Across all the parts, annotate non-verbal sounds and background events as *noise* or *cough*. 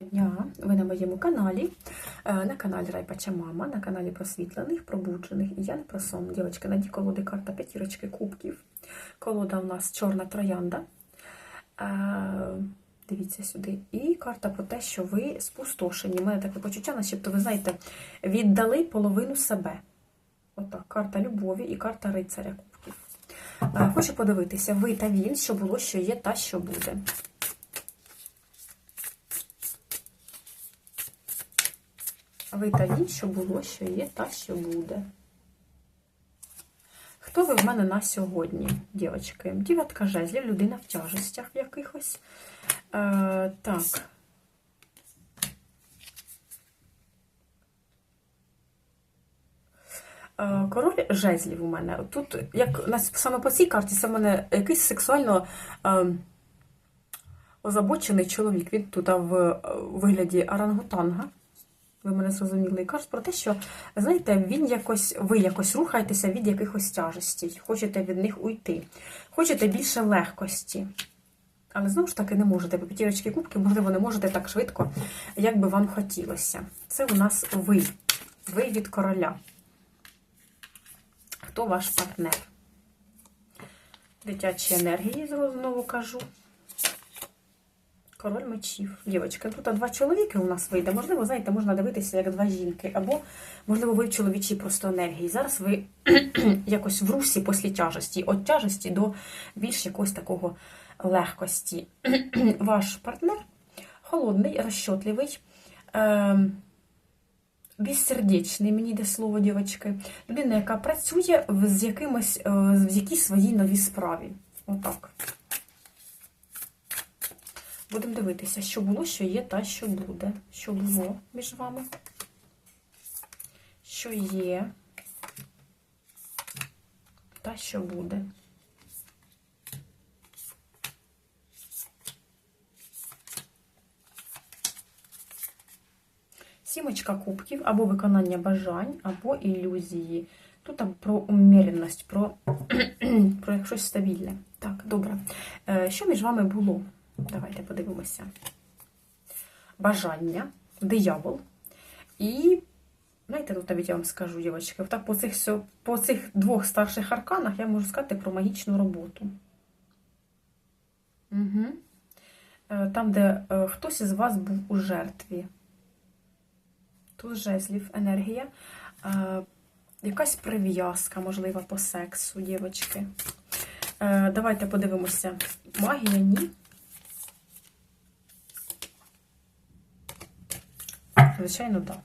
дня! Ви на моєму каналі, е, на каналі Райпача Мама, на каналі просвітлених, пробуджених. І я не про сон. Дівчатки, на дні колоди карта п'ятірочки кубків. Колода у нас чорна троянда. Е, Дивіться сюди. І карта про те, що ви спустошені. У мене таке почуття, начебто, ви знаєте, віддали половину себе. Отак, карта любові і карта рицаря кубків. Е, Хочу подивитися, ви та він, що було, що є, та що буде. Ви та він, що було, що є, та що буде. Хто ви в мене на сьогодні, дівчатки? Дівчатка жезлів, людина в тяжестях якихось. Е, так. Е, Король жезлів у мене. Тут, як саме по цій карті, це в мене якийсь сексуально е, озабочений чоловік. Він тут в вигляді орангутанга. Ви мене зрозуміли. І кажуть про те, що, знаєте, він якось, ви якось рухаєтеся від якихось тяжестей, хочете від них уйти, хочете більше легкості. Але знову ж таки не можете. По п'ятірочки кубки, можливо, не можете так швидко, як би вам хотілося. Це у нас ви. Ви від короля. Хто ваш партнер? Дитячі енергії, знову кажу. Король мечів. Дівчатка, тут два чоловіки у нас вийде. Можливо, знаєте, можна дивитися як два жінки. Або, можливо, ви в чоловічій просто енергії. Зараз ви *clears throat* якось в русі після тяжесті. От тяжесті до більш якогось такого легкості. *clears throat* Ваш партнер холодний, розчотливий, е безсердечний, мені йде слово, дівчатки. Людина, яка працює з якимось, е, в якійсь своїй новій справі. Отак. Будемо дивитися, що було, що є, та що буде. Що було між вами. Що є, та що буде. Сімочка кубків, або виконання бажань, або ілюзії. Тут там про умірність, про, *clears throat* про щось стабільне. Так, добре. Е, Що між вами було? Давайте подивимося. Бажання, диявол. І, знаєте, тут навіть я вам скажу, дівчатки, так по цих, по цих двох старших арканах я можу сказати про магічну роботу. Угу. Там, де е, хтось із вас був у жертві. Тут жезлів, енергія. Е, Якась прив'язка, можливо, по сексу, дівчатки. Давайте подивимося. Магія, ні. Звичайно, так.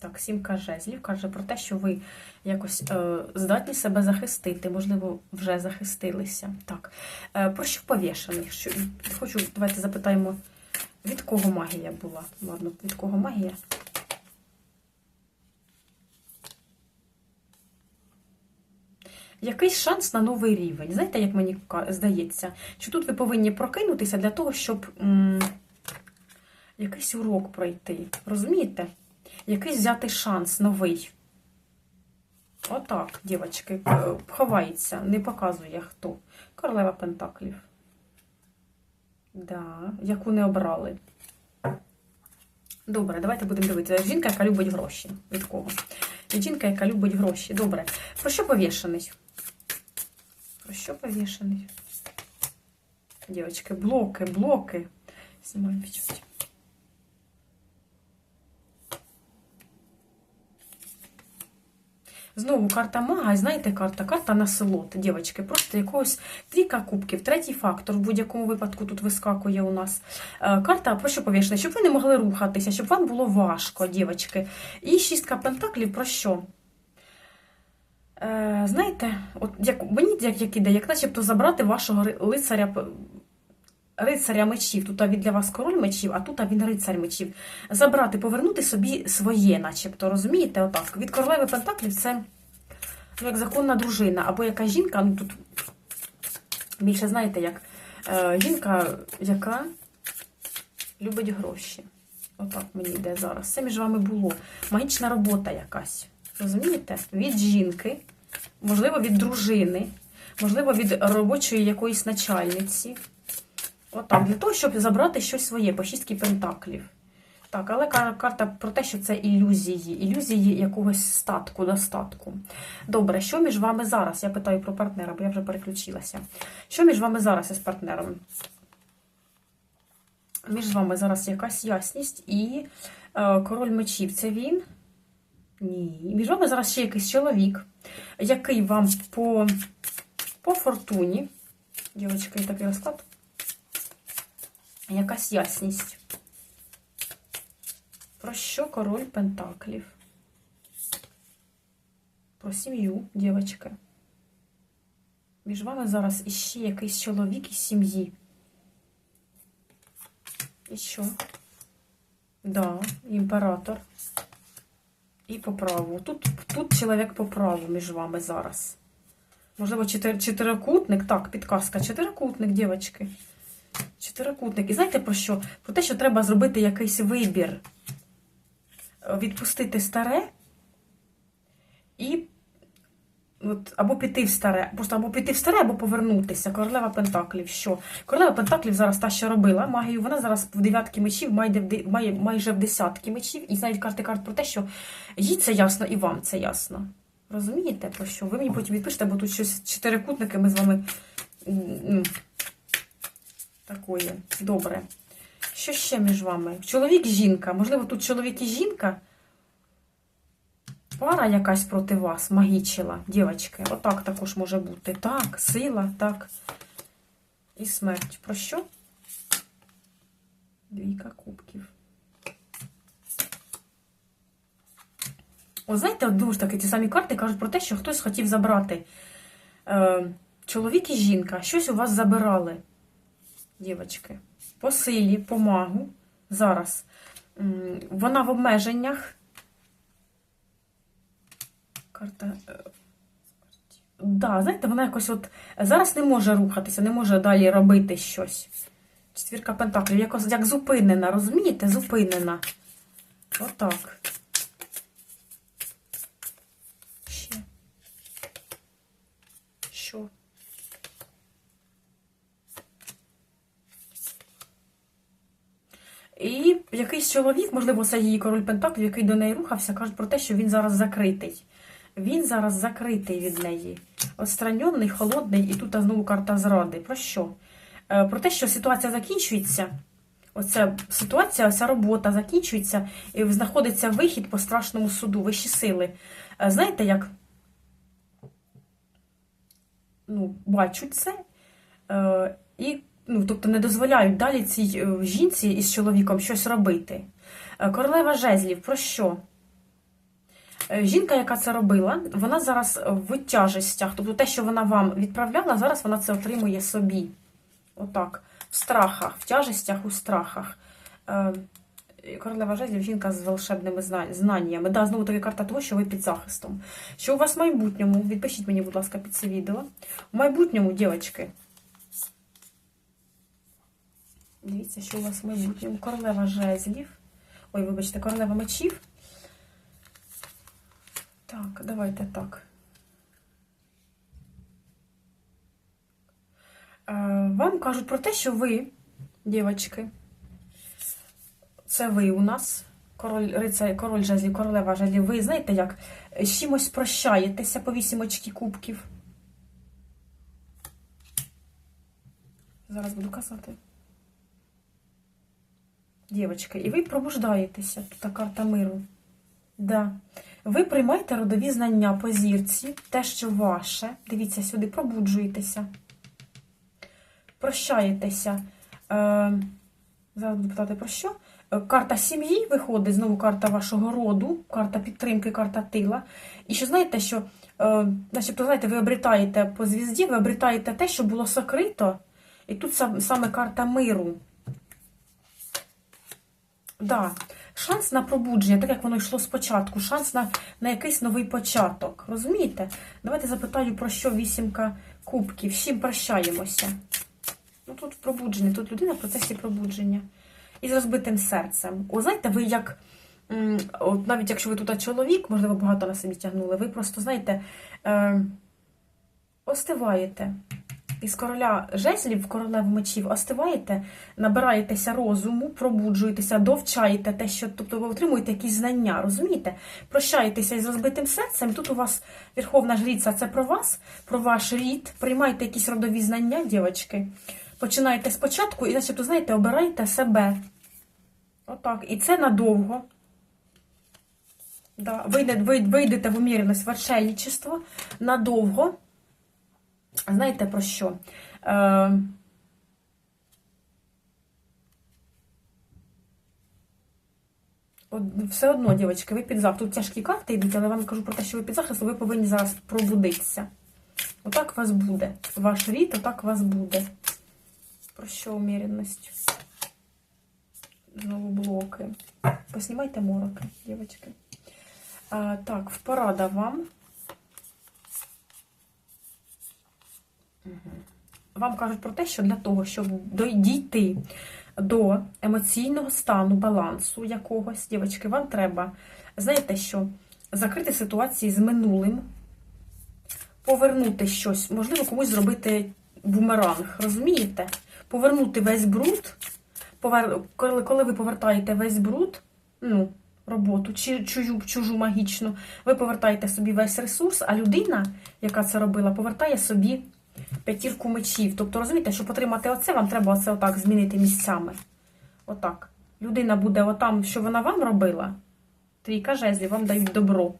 Так, сімка жезлів каже про те, що ви якось е, здатні себе захистити, можливо, вже захистилися. Так. Е, про що повішаний? Що, хочу, давайте запитаємо, від кого магія була? Ладно, від кого магія? Якийсь шанс на новий рівень. Знаєте, як мені здається, що тут ви повинні прокинутися для того, щоб м, якийсь урок пройти. Розумієте? Якийсь взяти шанс новий. Отак, дівчатки, е, ховається, не показує хто. Королева Пентаклів. Да, яку не обрали. Добре, давайте будемо дивитися. Жінка, яка любить гроші. Від кого? Жінка, яка любить гроші. Добре. Про що повішений? Про що повішений? Дівчатки, блоки, блоки. Знімаємо печать. Знову карта мага, і знаєте, карта, карта насолод, дівчатки, просто якогось трійка кубків, третій фактор в будь-якому випадку тут вискакує у нас. Е, Карта про що повішена? Щоб ви не могли рухатися, щоб вам було важко, дівчатки. І шістка пентаклів про що? Е, знаєте, от як, мені як, іде, як начебто забрати вашого лицаря, рицаря мечів. Тут він для вас король мечів, а тут він рицар мечів. Забрати, повернути собі своє, начебто, розумієте? Отак. Від королеви Пентаклів це ну, як законна дружина, або якась жінка, ну тут більше знаєте, як е, жінка, яка любить гроші. Отак мені йде зараз. Це між вами було. Магічна робота якась. Розумієте? Від жінки, можливо, від дружини, можливо, від робочої якоїсь начальниці. Отак, для того, щоб забрати щось своє по шістки пентаклів. Так, але карта про те, що це ілюзії, ілюзії якогось статку, достатку. Добре, що між вами зараз? Я питаю про партнера, бо я вже переключилася. Що між вами зараз із партнером? Між вами зараз якась ясність і е, король мечів. Це він? Ні. Між вами зараз ще якийсь чоловік, який вам по, по фортуні. Є такий розклад. Якась ясність. Про що король Пентаклів? Про сім'ю, дівчатка. Між вами зараз іще якийсь чоловік із сім'ї. І що? Да, імператор. І по праву. Тут, тут чоловік по праву між вами зараз. Можливо, чотир, чотирикутник. Так, підказка. Чотирикутник, дівчатки. Чотирикутник. І знаєте про що? Про те, що треба зробити якийсь вибір. Відпустити старе і от, або піти в старе, просто або піти в старе, або повернутися. Королева Пентаклів. Що? Королева Пентаклів зараз та, що робила магію, вона зараз в дев'ятки мечів, в, має, майже в десятки мечів. І знають карти карт про те, що їй це ясно і вам це ясно. Розумієте, про що? Ви мені потім відпишете, бо тут щось чотирикутники ми з вами. М, Добре. Що ще між вами? Чоловік, жінка. Можливо, тут чоловік і жінка. Пара якась проти вас магічила, дівчатки. Отак також може бути. Так, сила, так. І смерть. Про що? Двійка кубків. О, знаєте, дуже таки ті самі карти кажуть про те, що хтось хотів забрати. Е, чоловік і жінка щось у вас забирали, дівчатки. По силі, по магу. Зараз. Вона в обмеженнях. Карта. е, Да, знаєте, вона якось от зараз не може рухатися, не може далі робити щось. Четвірка пентаклів, якось як зупинена, розумієте? Зупинена. Отак. Ще. Що? І якийсь чоловік, можливо, це її король Пентаклів, який до неї рухався, кажуть про те, що він зараз закритий. Він зараз закритий від неї. Отстранений, холодний, і тут знову карта зради. Про що? Е, Про те, що ситуація закінчується. Оця ситуація, оця робота закінчується, і знаходиться вихід по страшному суду, вищі сили. Е, Знаєте, як ну, бачать це е, і ну, тобто не дозволяють далі цій е, жінці із чоловіком щось робити. Е, Королева жезлів, про що? Е, Жінка, яка це робила, вона зараз в тяжестях. Тобто те, що вона вам відправляла, зараз вона це отримує собі. Отак. В страхах, в тяжестях, у страхах. Королева жезлів, жінка з волшебними знаннями. Да, знову таки карта того, що ви під захистом. Що у вас в майбутньому? Відпишіть мені, будь ласка, під це відео. У майбутньому, дівчатки. Дивіться, що у вас в майбутньому. Королева жезлів. Ой, вибачте, королева мечів. Так, давайте так. Е, Вам кажуть про те, що ви, дівчатки, це ви у нас, король, рицар, король жезлів, королева жезлів, ви знаєте як, з чимось прощаєтеся по вісім очки кубків. Зараз буду казати. Дівчатки, і ви пробуждаєтеся. Тут карта миру. Да. Ви приймаєте родові знання по зірці, те, що ваше. Дивіться, сюди пробуджуєтеся. Прощаєтеся. Е, зараз буду питати про що. Е, Карта сім'ї виходить, знову карта вашого роду, карта підтримки, карта тила. І що знаєте, що, е, начебто, знаєте, ви обрітаєте по звізді, ви обрітаєте те, що було сокрито. І тут сам- саме карта миру. Да. Шанс на пробудження, так як воно йшло спочатку, шанс на, на якийсь новий початок. Розумієте? Давайте запитаю, про що вісімка кубків. Чим прощаємося? Ну тут пробудження, тут людина в процесі пробудження. І з розбитим серцем. О, знаєте, ви як. От навіть якщо ви тут чоловік, можливо, багато на собі тягнули, ви просто, знаєте, е, остиваєте. Із короля жезлів в королеву мечів остиваєте, набираєтеся розуму, пробуджуєтеся, довчаєте те, що тобто ви отримуєте якісь знання, розумієте? Прощаєтеся із розбитим серцем. Тут у вас Верховна Жриця це про вас, про ваш рід. Приймайте якісь родові знання, дівчатки. Починаєте спочатку і, начебто, знаєте, обирайте себе. Отак. І це надовго. Да. Вийде, ви- вийдете в уміреність в отшельничество надовго. Знаєте про що? Е, все одно, дівчатки, ви під захистом. Тут тяжкі карти йдуть, але я вам кажу про те, що ви під захистом, ви повинні зараз пробудитися. Отак вас буде. Ваш рід, отак вас буде. Про що уміряність? Знову блоки. Поснімайте мороки, дівчатки. А, так, впорада вам. Вам кажуть про те, що для того, щоб дійти до емоційного стану, балансу якогось, дівчатки, вам треба, знаєте що, закрити ситуації з минулим, повернути щось, можливо, комусь зробити бумеранг, розумієте? Повернути весь бруд, повер... коли, ви повертаєте весь бруд, ну, роботу, чи чужу, чужу магічну, ви повертаєте собі весь ресурс, а людина, яка це робила, повертає собі п'ятірку мечів. Тобто, розумієте, щоб отримати оце, вам треба оце отак змінити місцями. Отак. Людина буде отам, що вона вам робила. Трійка жезлів вам дають добро.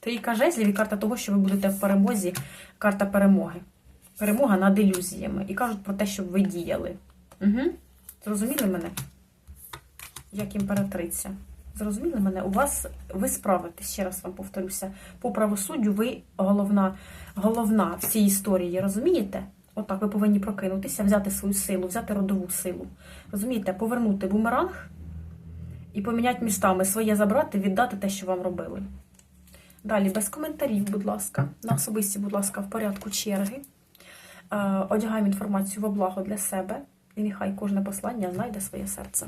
Трійка жезлів і карта того, що ви будете в перемозі, карта перемоги. Перемога над ілюзіями. І кажуть про те, щоб ви діяли. Угу. Зрозуміли мене? Як імператриця. Зрозуміли мене? У вас ви справитесь, ще раз вам повторюся. По правосуддю ви головна, головна в цій історії, розумієте? Отак ви повинні прокинутися, взяти свою силу, взяти родову силу. Розумієте, повернути бумеранг і поміняти містами своє забрати, віддати те, що вам робили. Далі, без коментарів, будь ласка. На особисті, будь ласка, в порядку черги. Е, Одягаємо інформацію во благо для себе, і нехай кожне послання знайде своє серце.